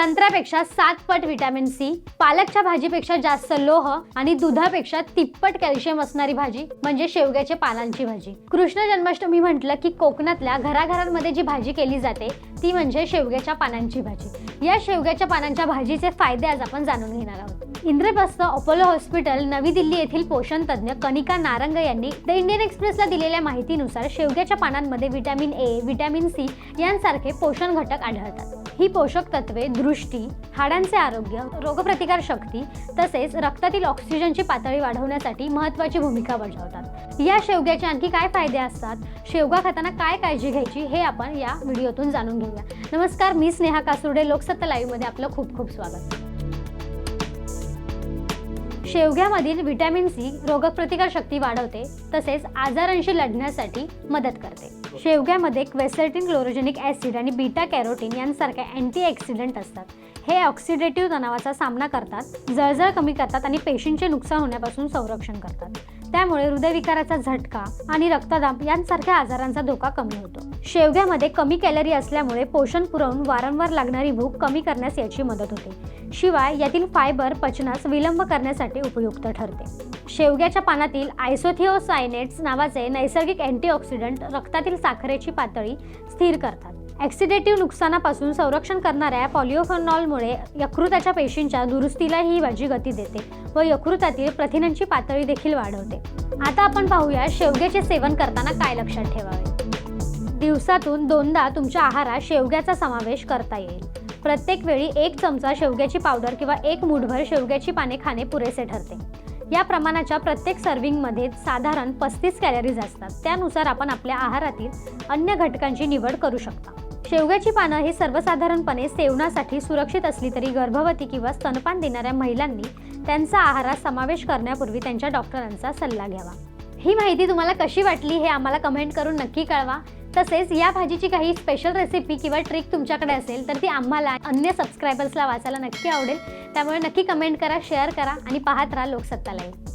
संत्र्यापेक्षा सात पट vitamin C पालकच्या भाजीपेक्षा जास्त लोह आणि दुधापेक्षा तिप्पट कॅल्शियम असणारी भाजी म्हणजे शेवग्याच्या पानांची भाजी. कृष्ण जन्माष्टमी म्हटलं की कोकणातल्या घराघरांमध्ये जी भाजी केली जाते ती म्हणजे शेवग्याच्या पानांची भाजी. या शेवग्याच्या पानांच्या भाजीचे फायदे आज आपण जाणून घेणार आहोत. इंद्रप्रस्थ अपोलो हॉस्पिटल नवी दिल्ली येथील पोषण तज्ज्ञ कनिका नारंग यांनी द इंडियन एक्सप्रेसला दिलेल्या माहितीनुसार शेवग्याच्या पानांमध्ये व्हिटॅमिन ए व्हिटॅमिन सी यांसारखे पोषण घटक आढळतात. ही पोषक तत्वे दृष्टी हाडांचे आरोग्य रोगप्रतिकार शक्ती तसेच रक्तातील ऑक्सिजनची पातळी वाढवण्यासाठी महत्त्वाची भूमिका बजावतात. या शेवग्याचे आणखी काय फायदे असतात? शेवगा खाताना काय काळजी घ्यायची? हे आपण या व्हिडिओतून जाणून घेऊया. नमस्कार मी स्नेहा कासुर्डे लोकसत्ता लाईव्हमध्ये आपलं खूप खूप स्वागत. शेवग्यामधील व्हिटॅमिन सी रोगप्रतिकार शक्ती वाढवते तसेच आजारांशी लढण्यासाठी मदत करते. शेवग्यामध्ये क्वेसर्टिन क्लोरोजेनिक ॲसिड आणि बीटा कॅरोटीन यांसारख्या अँटीऑक्सिडंट असतात. हे ऑक्सिडेटिव्ह तणावाचा सामना करतात जळजळ कमी करतात आणि पेशींचे नुकसान होण्यापासून संरक्षण करतात. त्यामुळे हृदयविकाराचा झटका आणि रक्तदाब यांसारख्या आजारांचा धोका कमी होतो. शेवग्यामध्ये कमी कॅलरी असल्यामुळे पोषण पुरवून वारंवार लागणारी भूक कमी करण्यास याची मदत होते. शिवाय यातील फायबर पचनास विलंब करण्यासाठी उपयुक्त ठरते. शेवग्याच्या पानातील आयसोथिओसायनेट्स नावाचे नैसर्गिक अँटीऑक्सिडंट रक्तातील साखरेची पातळी स्थिर करतात. ॲक्सिडेटिव्ह नुकसानापासून संरक्षण करणाऱ्या पॉलिओफेनॉलमुळे यकृताच्या पेशींच्या दुरुस्तीला ही भाजी गती देते व यकृतातील प्रथिनांची पातळी देखील वाढवते. आता आपण पाहूया शेवग्याचे सेवन करताना काय लक्षात ठेवावे. दिवसातून दोनदा तुमच्या आहारात शेवग्याचा समावेश करता येईल. प्रत्येक वेळी एक चमचा शेवग्याची पावडर किंवा एक मुठभर शेवग्याची पाने खाणे पुरेसे ठरते. या प्रमाणाच्या प्रत्येक सर्विंगमध्ये साधारण पस्तीस कॅलरीज असतात. त्यानुसार आपण आपल्या आहारातील अन्य घटकांची निवड करू शकता. शेवग्याची पानं हे सर्वसाधारणपणे सेवनासाठी सुरक्षित असली तरी गर्भवती किंवा स्तनपान देणाऱ्या महिलांनी त्यांचा आहारात समावेश करण्यापूर्वी त्यांच्या डॉक्टरांचा सल्ला घ्यावा. ही माहिती तुम्हाला कशी वाटली हे आम्हाला कमेंट करून नक्की कळवा. तसेच या भाजीची काही स्पेशल रेसिपी किंवा ट्रिक तुमच्याकडे असेल तर ती आम्हाला अन्य सबस्क्रायबर्सला वाचायला नक्की आवडेल. त्यामुळे नक्की कमेंट करा शेअर करा आणि पाहत राहा लोकसत्ता लाईव्ह